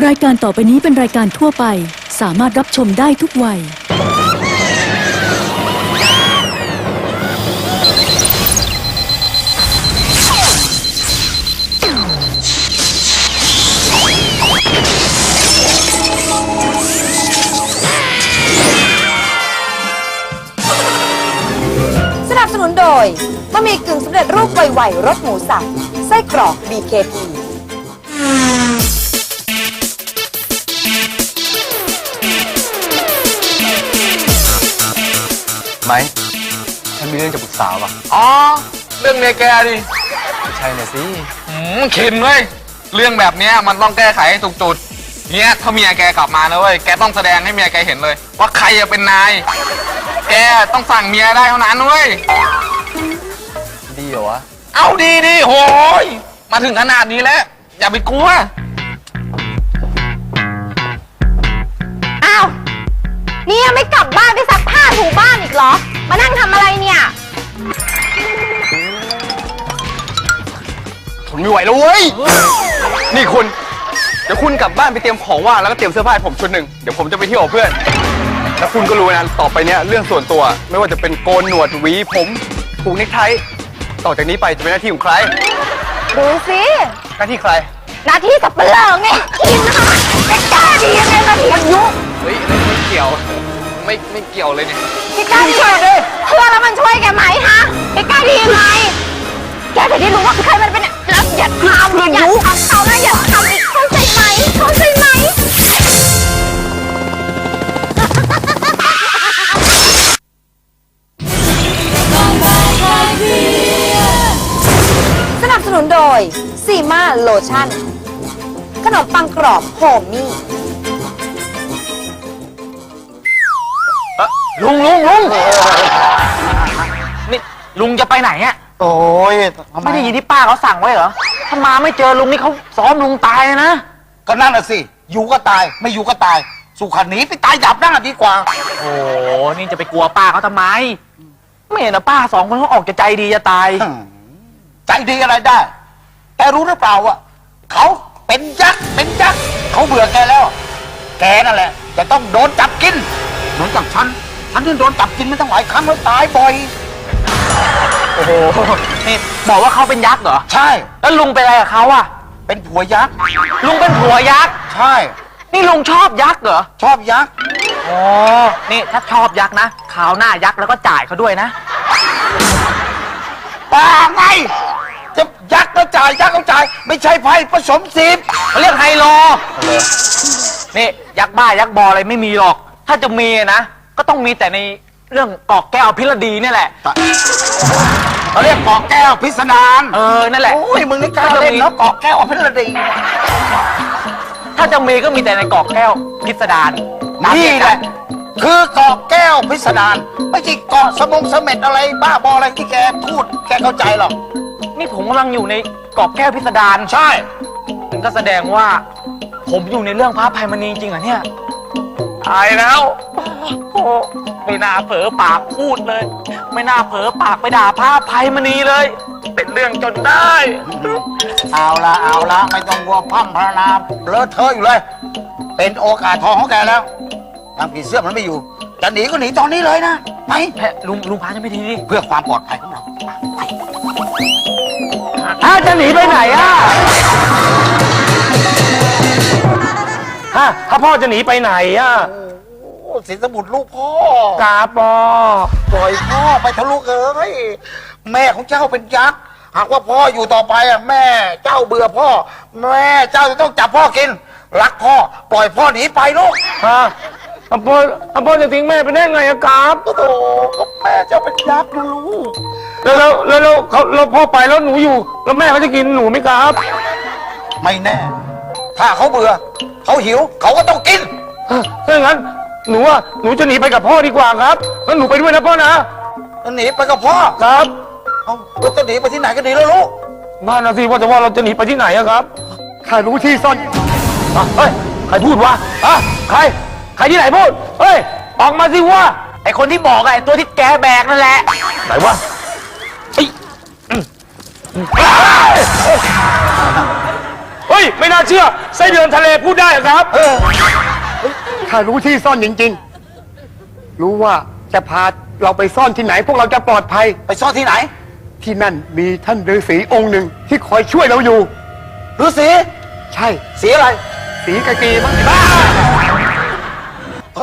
รายการต่อไปนี้เป็นรายการทั่วไป สามารถรับชมได้ทุกวัย สนับสนุนโดยบะหมี่กึ่งสำเร็จรูปไวๆรสหมูสับไส้กรอก BKP ไหม ฉันมีเรื่องจะปรึกษาว่ะ อ๋อ เรื่องเมียแกดิใช่น่ะสิหืมเข็นเว้ยเรื่องแบบเนี้ยมันต้องแก้ไขให้ถูกจุดเนี้ยถ้าเมียแกกลับมานะเว้ยแกต้องแสดงให้เมียแกเห็นเลย ว่าใครจะเป็นนาย แกต้องสั่งเมียได้เท่านั้นเว้ย ดีเหรอวะ เอาดีดีโหยมาถึงขนาดนี้แล้ว อย่าไปกลัวอ้าว นี่ยังไม่กลับบ้านไปซักผ้าถูบ้านอีกเหรอ มานั่งทำอะไรเนี่ย ทนไม่ไหวแล้วเว้ย นี่คุณ เดี๋ยวคุณกลับบ้านไปเตรียมของว่างแล้วก็เตรียมเสื้อผ้าให้ผมชุดหนึ่ง เดี๋ยวผมจะไปเที่ยวกับเพื่อน แล้วคุณก็รู้นะ ต่อไปเนี้ยเรื่องส่วนตัว ไม่ว่าจะเป็นโกนหนวดหวีผมผูกเนคไท ต่อจากนี้ไปจะเป็นหน้าที่ของใคร ดูสิหน้าที่ใคร หน้าที่สับเปลือกไงกินนะคะไม่กล้าดียังไงมาเถียงยุเฮ้ยไม่ เกี่ยว ไม่ไม่เกี่ยวเลยเนี่ยไม่กล้าดียังไงเพื่อนแล้วมันช่วยแกไหมฮะไม่กล้าดียังไงแกจะได้รู้ว่าใครมันเป็นแล้วอย่าทำอย่าทำเขานะอย่าทำอีกเข้าใจไหมเข้าใจไหมสนับสนุนโดยซีมาโลชั่น ขนมปังกรอบโฮม ลุงลุงลุงนี่ลุงจะไปไหนอะโอ้ยทำไมไม่ได้ยินที่ป้าเขาสั่งไว้เหรอถ้ามาไม่เจอลุงนี่เขาซ้อมลุงตายเลยนะก็นั่นน่ะสิ อยู่ก็ตาย ไม่อยู่ก็ตาย สุขันหนีไปตายดับหน้าดีกว่า โอ้โหนี่จะไปกลัวป้าเขาทำไม ไม่เห็นนะป้าสองคนเขาออกจะใจดีจะตาย ใจดีอะไรได้แกรู้หรือเปล่าว่าเขาเป็นยักษ์ เป็นยักษ์ เขาเบื่อแกแล้ว แกนั่นแหละ จะต้องโดนจับกิน เหมือนกับฉัน ฉันที่โดนจับกินมาตั้งหลายครั้งแล้วตายบ่อย โอ้โห นี่บอกว่าเขาเป็นยักษ์เหรอ ใช่ แล้วลุงเป็นอะไรกับเขาอะเป็นผัวยักษ์ ลุงเป็นผัวยักษ์ ใช่ นี่ลุงชอบยักษ์เหรอ ชอบยักษ์ อ๋อ นี่ถ้าชอบยักษ์นะคราวหน้ายักษ์แล้วก็จ่ายเขาด้วยนะป้าไงจะยักษ์ก็จ่ายยักษ์ก็จ่าย ไม่ใช่ไพ่ผสมสิบเขาเรียกไฮโลนี่ยักษ์บ้ายักษ์บออะไรไม่มีหรอก ถ้าจะมีนะ ก็ต้องมีแต่ในเรื่องกอกแก้วพิรดีเนี่ยแหละ เขาเรียกเกาะแก้วพิสดารเออ นั่นแหละโอ้ยมึงนี่กล้าเล่นเนาะเกาะแก้วอภิรดี ถ้าจะมีก็มีแต่ในกอกแก้วพิสดารนี่แหละ คือเกาะแก้วพิสดารไม่ใช่เกาะสมงเสม็ดอะไรบ้าบออะไรที่แกพูดแกเข้าใจหรอกนี่ผมกำลังอยู่ในกอกแก้วพิสดารใช่มันก็แสดงว่า ผมอยู่ในเรื่องพระภัยมณีจริงเหรอเนี่ย ตายแล้วโอ้ไม่น่าเผลอปากพูดเลย ไม่น่าเผลอปากไปด่าพระภัยมณีเลย เป็นเรื่องจนได้ เอาละเอาละไม่ต้องวัวพร่ำพรรณนาเลอะเทอะอยู่เลย เป็นโอกาสทองของแกแล้วทำผีเสื้อมันไม่อยู่จะหนีก็หนีตอนนี้เลยนะไปแพ้ลุงลุงพาจะไม่ทีนี่เพื่อความปลอดภัยของเราอ้าจะหนีไปไหนอะ ถ้าพ่อจะหนีไปไหนอะโอ้สินสมุดลูกพ่อกาปอปล่อยพ่อไปทะลุเอ้ยแม่ของเจ้าเป็นยักษ์หากว่าพ่ออยู่ต่อไปอะแม่เจ้าเบื่อพ่อ แม่เจ้าจะต้องจับพ่อกิน รักพ่อปล่อยพ่อหนีไปลูกฮะอาพ่ออาพ่อจะทิ้งแม่ไปได้ไงอะครับโอ้โหก็แม่เจ้าเป็นยักษ์นะลูกแล้วแล้วแล้วแล้วเขาแล้วพ่อไปแล้วหนูอยู่ แล้วแม่เขาจะกินหนูไหมครับไม่แน่ ถ้าเขาเบื่อ เขาหิวเขาก็ต้องกิน ถ้าอย่างนั้น หนูว่าหนูจะหนีไปกับพ่อดีกว่าครับแล้วหนูไปด้วยนะพ่อนะ หนีไปกับพ่อครับเอาแล้วจะหนีไปที่ไหนก็ดีแล้วลูกนั่นนะสิว่าแต่ว่าเราจะหนีไปที่ไหนอะครับใครรู้ที่ซ่อนอะเฮ้ยใครพูดวะอะใคร ใครที่ไหนพูดเฮ้ยออกมาสิวะไอคนที่บอกอะไอตัวที่แกแบกนั่นแหละไหนวะไอ้อืมเฮ้ยโอ้ เฮ้ย ไม่น่าเชื่อไส้เดือนทะเลพูดได้เหรอครับ ถ้ารู้ที่ซ่อนจริงๆ รู้ว่าจะพาเราไปซ่อนที่ไหน พวกเราจะปลอดภัย ไปซ่อนที่ไหนที่นั่นมีท่านฤาษีองค์หนึ่งที่คอยช่วยเราอยู่ฤาษีใช่ สีอะไร สีกะกีมั้งบ้า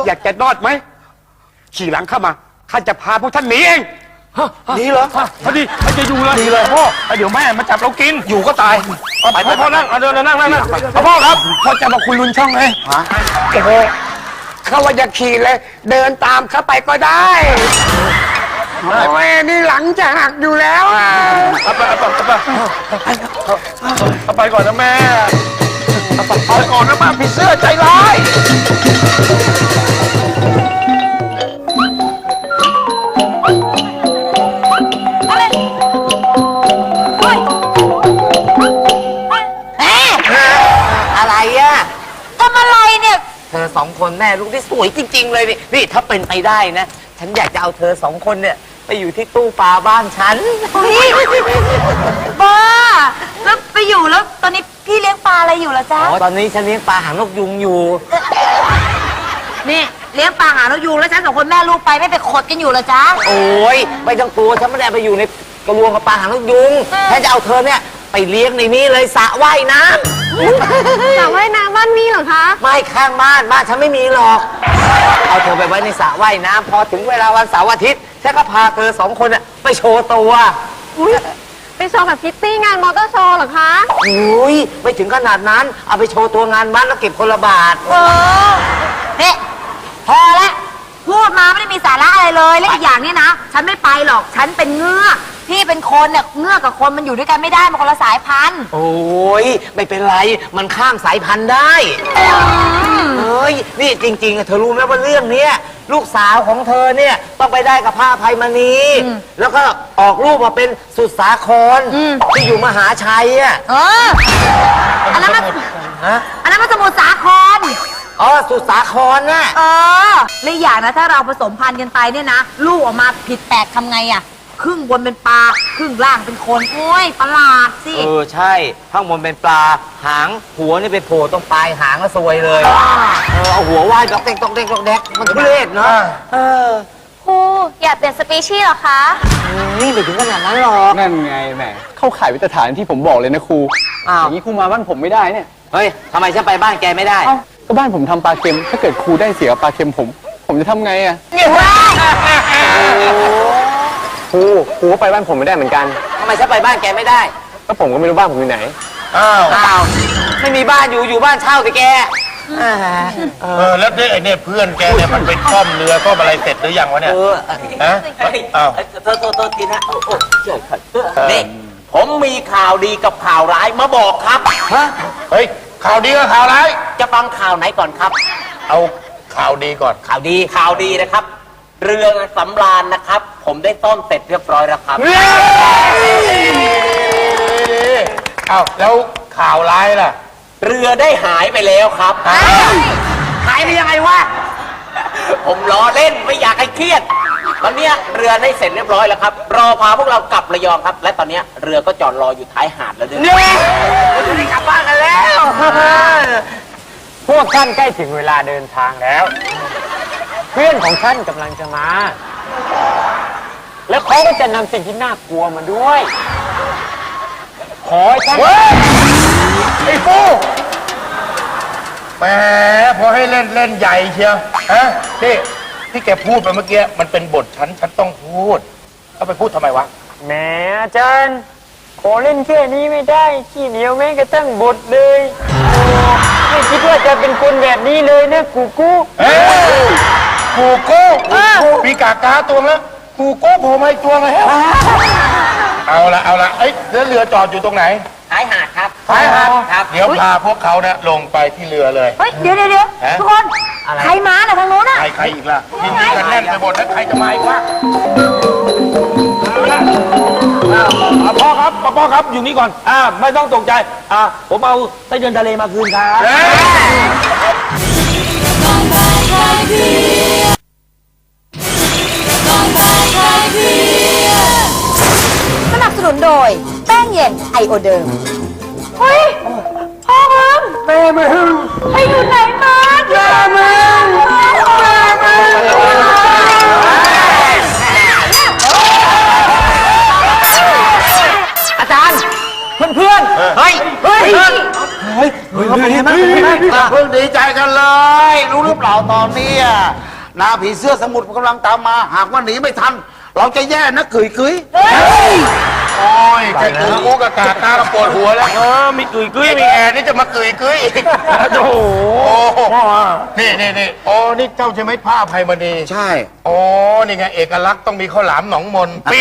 อยากจะรอดไหมขี่หลังเข้ามาข้าจะพาพวกท่านหนีเอง ดีเหรอ พอดีมันจะอยู่เลยดีเลยพ่อ เดี๋ยวแม่มาจับเรากินอยู่ก็ตายไปไปพ่อนั่งเอาเดินนั่งนั่งนั่งพ่อครับพ่อจะมาคุยลุนช่องเลยโอ้โหเขาว่าจะขี่เลย เดินตามเข้าไปก็ได้โอ้ยนี่หลังจะหักอยู่แล้วอะเอาไปเอาไปเอาไปเอาไปก่อนนะแม่เอาไปเอาไปก่อนนะป้าผีเสื้อใจร้าย คนแม่ลูกที่สวยจริง ๆ เลยนี่นี่ถ้าเป็นไปได้นะ ฉันอยากจะเอาเธอสองคนเนี่ย ไปอยู่ที่ตู้ปลาบ้านฉัน บ้า แล้วไปอยู่แล้วตอนนี้พี่เลี้ยงปลาอะไรอยู่ล่ะจ๊ะ อ๋อตอนนี้ฉันเลี้ยงปลาหางนกยุงอยู่ นี่เลี้ยงปลาหางนกยูงแล้วฉันสองคนแม่ลูกไปไม่ไปขดกันอยู่ละจ๊ะ โอ้ยไม่ต้องกลัวฉันไม่ได้ไปอยู่ในกระรวงกับปลาหางนกยุงฉันจะเอาเธอเนี่ยไปเลี้ยงในนี้เลยสระว่ายน้ำ สระว่ายน้ำบ้านมีเหรอคะ ไม่ข้างบ้านบ้านฉันไม่มีหรอก เอาเธอไปไว้ในสระว่ายน้ำพอถึงเวลาวันเสาร์อาทิตย์ฉันก็พาเธอสองคนน่ะไปโชว์ตัวไปโชว์แบบพิตตี้งานมอเตอร์โชว์เหรอคะโอ้ยไม่ถึงขนาดนั้น เอาไปโชว์ตัวงานวัดแล้วเก็บคนละบาท เออเนี่ยพอละพูดมาไม่ได้มีสาระอะไรเลย และอีกอย่างเนี่ยนะ ฉันไม่ไปหรอก ฉันเป็นเงือก พี่เป็นคนเนี่ยเงือกกับคนมันอยู่ด้วยกันไม่ได้มันคนละสายพันธุ์โอ้ยไม่เป็นไรมันข้ามสายพันธุ์ได้เฮ้ยนี่จริงๆอะเธอรู้ไหมว่าเรื่องเนี้ยลูกสาวของเธอเนี่ยต้องไปได้กับพระอภัยมณีแล้วก็ออกรูปมาเป็นสุดสาครที่อยู่มหาชัยอะเอออันนั้นมันฮะอันนั้นมันสมุทรสาครอ๋อสุดสาครน่ะเออและอีกอย่างนะถ้าเราผสมพันธุ์กันไปเนี่ยนะ ลูกออกมาผิดแปลกทำไงอะ ครึ่งบนเป็นปลาครึ่งล่างเป็นคนโอ้ยประหลาดสิเออใช่ข้างบนเป็นปลาหางหัวนี่ไปโผล่ตรงปลายหางก็ซวยเลย เออเอาหัวว่ายดอกเด็กดอกเด็กดอกเด็กมันทุเรศเนาะเออครูอยากเปลี่ยนสปีชีส์เหรอคะนี่ไปถึงขนาดนั้นหรอกนั่นไงแหมเข้าข่ายวิตฐานที่ผมบอกเลยนะครูอ้าวอย่างนี้ครูมาบ้านผมไม่ได้เนี่ยเฮ้ยทำไมฉันไปบ้านแกไม่ได้เอ้าก็บ้านผมทำปลาเค็ม ถ้าเกิดครูได้เสียปลาเค็มผม ผมจะทำไงอะ ครูครูก็ไปบ้านผมไม่ได้เหมือนกัน ทำไมฉันไปบ้านแกไม่ได้ ก็ผมก็ไม่รู้บ้านผมอยู่ไหน อ้าว อ้าว ไม่มีบ้านอยู่ อยู่บ้านเช่าสิแกอ่าเออ แล้วเนี่ยไอ้เนี่ยเพื่อนแกเนี่ยมันไปซ่อมเรือซ่อมอะไรเสร็จหรือยังวะเนี่ย เออฮะอ้าว โทษโทษโทษทีนะโอ้โหเจ๋ยเออนี่ผมมีข่าวดีกับข่าวร้ายมาบอกครับฮะเฮ้ย ข่าวดีกับข่าวร้าย จะฟังข่าวไหนก่อนครับ เอาข่าวดีก่อน ข่าวดีข่าวดีนะครับ เรือสำราญนะครับ ผมได้ต้มเสร็จเรียบร้อยแล้วครับอ้าวแล้วข่าวร้ายล่ะ เรือได้หายไปแล้วครับ หายไปยังไงวะ ผมล้อเล่นไม่อยากให้เครียด ตอนเนี้ยเรือได้เสร็จเรียบร้อยแล้วครับ รอพาพวกเรากลับระยองครับ และตอนเนี้ยเรือก็จอดรออยู่ท้ายหาดแล้วด้วยเราจะได้กลับบ้านกันแล้ว พวกท่านใกล้ถึงเวลาเดินทางแล้ว เพื่อนของท่านกำลังจะมา แล้วเขาก็จะนำสิ่งที่น่ากลัวมาด้วย ขอให้ท่านเฮ้ยไอ้ฟูแหมพอให้เล่นเล่นใหญ่เชียวฮะนี่ที่แกพูดไปเมื่อกี้มันเป็นบทฉันฉันต้องพูดเอาไปพูดทำไมวะแหมอาจารย์ ขอเล่นแค่นี้ไม่ได้ ขี้เหนียวแม้กระทั่งบทเลยโอ้ไม่คิดว่าจะเป็นคนแบบนี้เลยนะกูกูเฮ้ย กูโก้มีกากาตัวแล้วกูโก้โผล่มาอีกตัวแล้วเอาละเอาละเอ้ยแล้วเรือจอดอยู่ตรงไหนท้ายหาดครับท้ายหาดครับเดี๋ยวพาพวกเขาเนี่ยลงไปที่เรือเลยเฮ้ยเดี๋ยวเดี๋ยวเดี๋ยวฮะทุกคนใครมาน่ะทางโน้นน่ะใครใครอีกล่ะยินดีกันแน่นไปหมดแล้วใครจะมาอีกวะพ่อครับพ่อครับอยู่นี่ก่อนอ่าไม่ต้องตกใจอ่าผมเอาไส้เดือนทะเลมาคืนครับเฮ้ย สนับสนุนโดยแป้งเย็นไอโอเดิม เฮ้ยพ่อไปอยู่ไหนมาแม่มึง เพื่อนๆเฮ้ยเฮ้ยเพิ่งดีใจกันเลย รู้หรือเปล่าตอนนี้อะนาผีเสื้อสมุทรกำลังตามมา หากว่าหนีไม่ทัน เราจะแย่นะกึ๋ยกึ๋ย โอ้ยแค่กูกูกับกาตาก็ปวดหัวแล้ว เออ มีกึ๋ยกึ๋ยมีแอร์นี่จะมากึ๋ยกึ๋ยอีก โอ้โหนี่นี่นี่โอ้นี่เจ้าใช่ไหมผ้าภัยมณีใช่โอ้นี่ไงเอกลักษณ์ต้องมีข้าวหลามหนองมนปี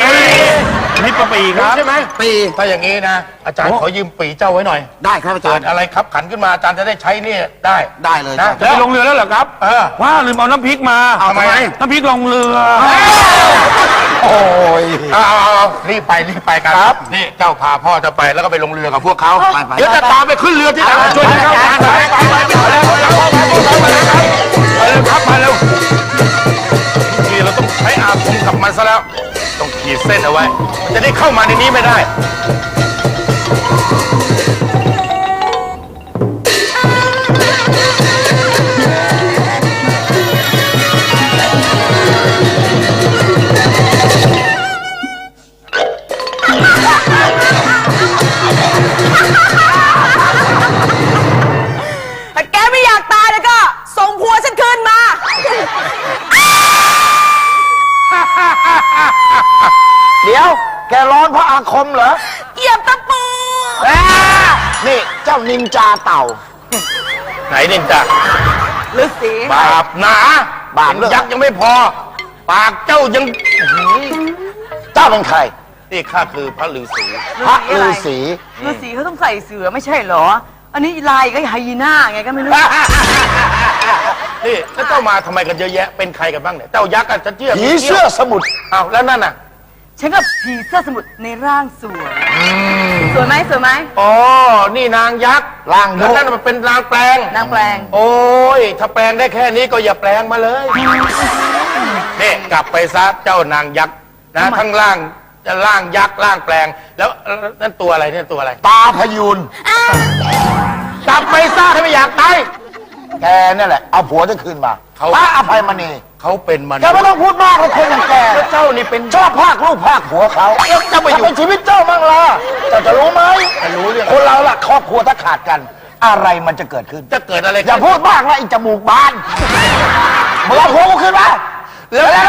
นี่ปะปีครับ ใช่ไหมปี ถ้าอย่างนี้นะ อาจารย์ขอยืมปีเจ้าไว้หน่อยได้ครับอาจาเกิรดย์ อะไรขับขันขึ้นมาอาจารย์จะได้ใช้นี่ได้ ได้เลยนะครับจะไปลงเรือแล้วเหรอครับ เออ ว่าลืมเอาน้ำพริกมาเอาทำไม น้ำพริกลงเรือ โอ้ย เอาเอาเอารีบไปรีบไปกันครับ นี่เจ้าพาพ่อจะไปแล้วก็ไปลงเรือกับพวกเขาไปไป เดี๋ยวจะตามไปขึ้นเรือที่ไหนช่วยกันเข้าไปไปไปไปไปแล้วไปแล้วไปแล้วครับมาเร็วทีเราต้องใช้อาคมกับมันซะแล้ว ต้องขีดเส้นเอาไว้ มันจะได้เข้ามาในนี้ไม่ได้ นนินจาฤาษีบาปหนาบาปเหรอยักษ์ยังไม่พอ ปากเจ้ายังอื้อหือเจ้าเป็นใครนี่ข้าคือพระฤาษีพระฤาษีฤาษีเขาต้องใส่เสือไม่ใช่เหรอ อันนี้ลายก็ไฮยีน่าไงก็ไม่รู้ นี่แล้วเจ้ามาทำไมกันเยอะแยะเป็นใครกันบ้างเนี่ยเจ้ายักษ์อะจะเจี๊ยบผีเสื้อสมุทรเอาแล้วนั่นน่ะ ฉันกับผีเสื้อสมุทรในร่างสวย สวยไหมสวยไหมอ๋อ นี่นางยักษ์ร่างแล้วนกนั่นมันเป็นนางแปลง นางแปลง โอ้ย ถ้าแปลงได้แค่นี้ก็อย่าแปลงมาเลยนี่กลับไปซะเจ้านางยักษ์นะทั้งล่างจะล่างยักษ์ล่างแปลงแล้วแล้วนั่นตัวอะไรเนี่ยตัวอะไร ตาพยูนกลับไปซะถ้าไม่อยากตายแกนั่นแหละ เอาผัวจะคืนมาเขาพระอภัยมณี เขาเป็นมนุแกษย์ไม่ต้องพูดมากเลยคนอย่างแกแล้วเจ้านี่เป็นชอบภาคลูกภาคผัวเขาแล้วเจ้าไปอยู่เป็นชีวิตเจ้ามั่งล่ะเจ้าจะรู้ไหมไม่รู้เรื่องคนเราล่ะครอบครัวถ้าขาดกัน อะไรมันจะเกิดขึ้น จะเกิดอะไรอย่าพูดมากนะไอ้จมูกบานมึงเอาผัวกูคืนมาแล้วแล้ว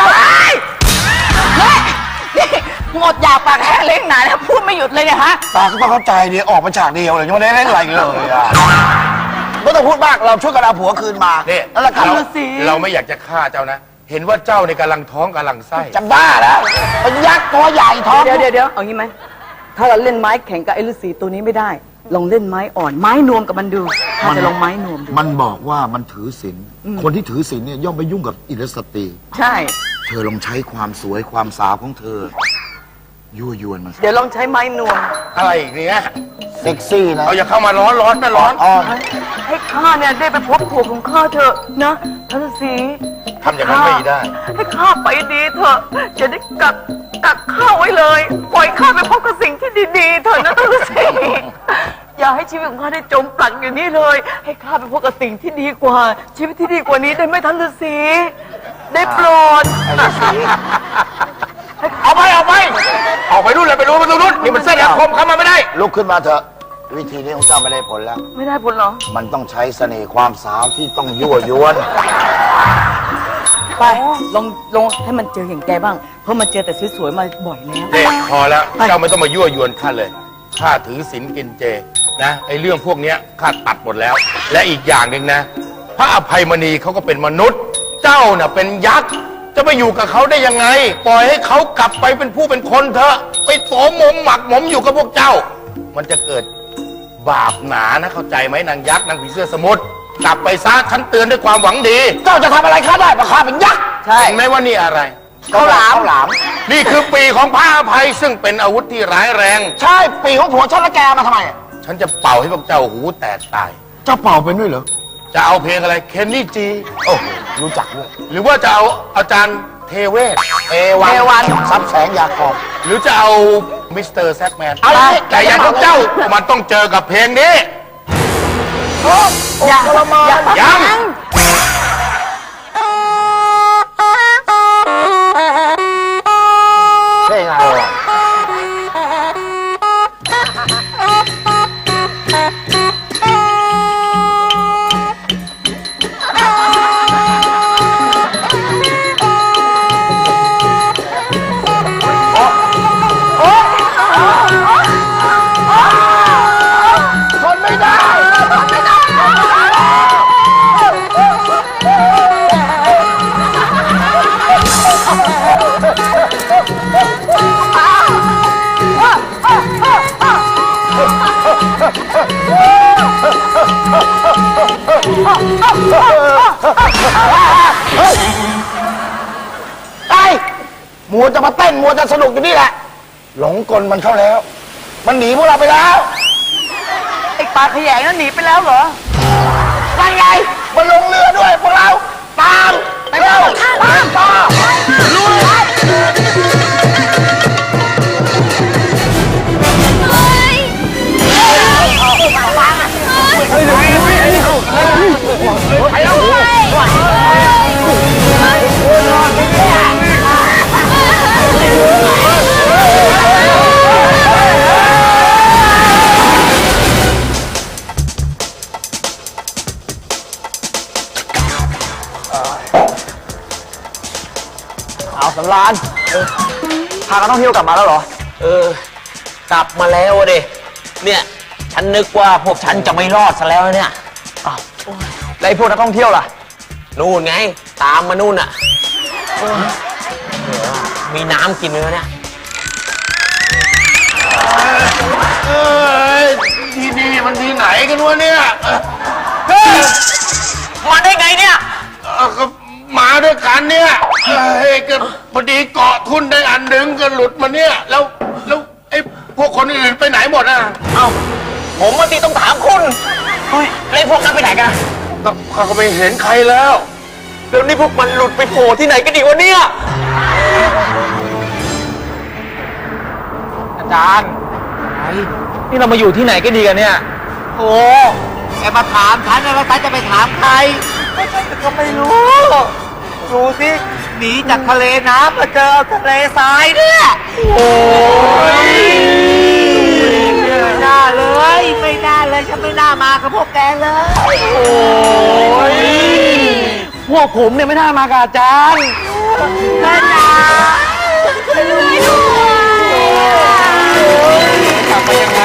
หมดอยากปากแห้งเล่นหนาแล้วพูดไม่หยุดเลยเนี่ยฮะตาก็ต้องเข้าใจดิออกมาฉากเดียวเลยยังไม่ได้เล่นอะไรเลยอะ ไม่ต้องพูดมากเราช่วยกันเอาผัวคืนมาเนี่ยนั่นแหละกันเราเราไม่อยากจะฆ่าเจ้านะ เห็นว่าเจ้าในกำลังท้องกำลังไส้จะบ้าแล้วเป็นยักษ์ตัวใหญ่ท้องเดี๋ยวเดี๋ยวเดี๋ยวเอางี้ไหม ถ้าเราเล่นไม้แข่งกับไอ้ฤาษีตัวนี้ไม่ได้ ลองเล่นไม้อ่อน ไม้นวมกับมันดูถ้าจะลองไม้นวมดู มันบอกว่ามันถือศีลคนที่ถือศีลเนี่ยย่อมไม่ยุ่งกับอิรสตรี ใช่ เธอลองใช้ความสวยความสาวของเธอ ยั่วยวนมันเดี๋ยวลองใช้ไม้นวม อะไรอีกเนี่ยเซ็กซี่นะเราอย่าเข้ามาร้อนร้อนนะร้อนอ่อนให้ข้าเนี่ยได้ไปพบผัวของข้าเถอะนะท่านฤาษีทำอย่างนั้นไม่ได้ ให้ข้าไปดีเถอะจะได้กักกักข้าไว้เลย ปล่อยข้าไปพบกับสิ่งที่ดีๆเถอะนะท่านฤาษีอย่าให้ชีวิตของข้าได้จมปลักอยู่นี่เลย ให้ข้าไปพบกับสิ่งที่ดีกว่า ชีวิตที่ดีกว่านี้ได้ไหมท่านฤาษีได้โปรดเอาไปเอาไป ออกไปนู่นเลยไปรู้ไปตรงนู้นนี่มันเส้นอาคมเข้ามาไม่ได้ ลุกขึ้นมาเถอะ วิธีนี้ของเจ้าไม่ได้ผลแล้ว ไม่ได้ผลเหรอ มันต้องใช้เสน่ห์ความสาวที่ต้องยั่วยวน ไปลองลองให้มันเจออย่างแกบ้าง เพราะมันเจอแต่สวยๆมาบ่อยแล้วเนี่ยพอแล้วเจ้าไม่ต้องมายั่วยวนข้าเลยข้าถือศีลกินเจนะไอ้เรื่องพวกเนี้ยข้าตัดหมดแล้ว และอีกอย่างหนึ่งนะ พระอภัยมณีเขาก็เป็นมนุษย์ เจ้าน่ะเป็นยักษ์ จะไปอยู่กับเขาได้ยังไง ปล่อยให้เขากลับไปเป็นผู้เป็นคนเถอะ ไปโสมมหมักหมมอยู่กับพวกเจ้า มันจะเกิดบาปหนานะเข้าใจไหมนางยักษ์นางผีเสื้อสมุทรกลับไปซะฉันเตือนด้วยความหวังดี เจ้าจะทำอะไรข้าได้เพราะข้าเป็นยักษ์ ใช่ เห็นไหมว่านี่อะไรข้าวหลาม ข้าวหลาม นี่คือปีของพระอภัยซึ่งเป็นอาวุธที่ร้ายแรง ใช่ ปีของผัวฉันแล้วแกเอามาทำไม ฉันจะเป่าให้พวกเจ้าหูแตกตาย เจ้าเป่าเป็นด้วยเหรอ จะเอาเพลงอะไรเคนนี่จี โอ้โหรู้จักด้วยหรือว่าจะเอาอาจารย์เทเวศเอวัน ซับแสงยาขอบ หรือจะเอามิสเตอร์แซกแมนเอาเลยแต่อย่างพวกเจ้า มันต้องเจอกับเพลงนี้ อย่าอย่ายัง มัวจะมาเต้นมัวจะสนุกอยู่นี่แหละ หลงกลมันเข้าแล้ว มันหนีพวกเราไปแล้ว ไอ้ปลาขยงนั้นหนีไปแล้วเหรอไปไงมันลงเรือด้วยพวกเรา ตามไปเร็วตามต่อเพากันท่องเที่ยวกลับมาแล้วเหรอ เออ กลับมาแล้วอะดิเนี่ย ฉันนึกว่าพวกฉันจะไม่รอดซะแล้วเนี่ยแล้วไอ้พวกนักท่องเที่ยวล่ะ นู่นไง ตามมานู่นอะเออมีน้ำกินเนื้อเนี่ย เอ้ยที่นี่มันที่ไหนกันวะเนี่ยเฮ้ยมาได้ไงเนี่ย เอ่อก็ มาด้วยกันเนี่ยเฮ้ยก็พอดีเกาะทุนได้อันหนึ่งก็หลุดมาเนี่ย แล้วแล้วไอ้พวกคนอื่นไปไหนหมดอะเอ้าผมมาตีต้องถามคุณเฮ้ยแล้วพวกนั้นไปไหนกันก็เขาก็ไม่เห็นใครแล้วแล้วนี่พวกมันหลุดไปโผล่ที่ไหนกันดีวะเนี่ยอาจารย์นี่เรามาอยู่ที่ไหนกันดีกันเนี่ย โอ้แกมาถามฉันนะแล้วฉันจะไปถามใครก็ไม่รู้ ดูสิหนีจากทะเลน้ำมาเจอทะเลทรายเนี่ยโอ้ยไม่น่าเลย ไม่น่าเลยฉันไม่น่ามากับพวกแกเลย โอ้ยพวกผมเนี่ยไม่น่ามากับอาจารย์แม่จ๋ากลับมายังไง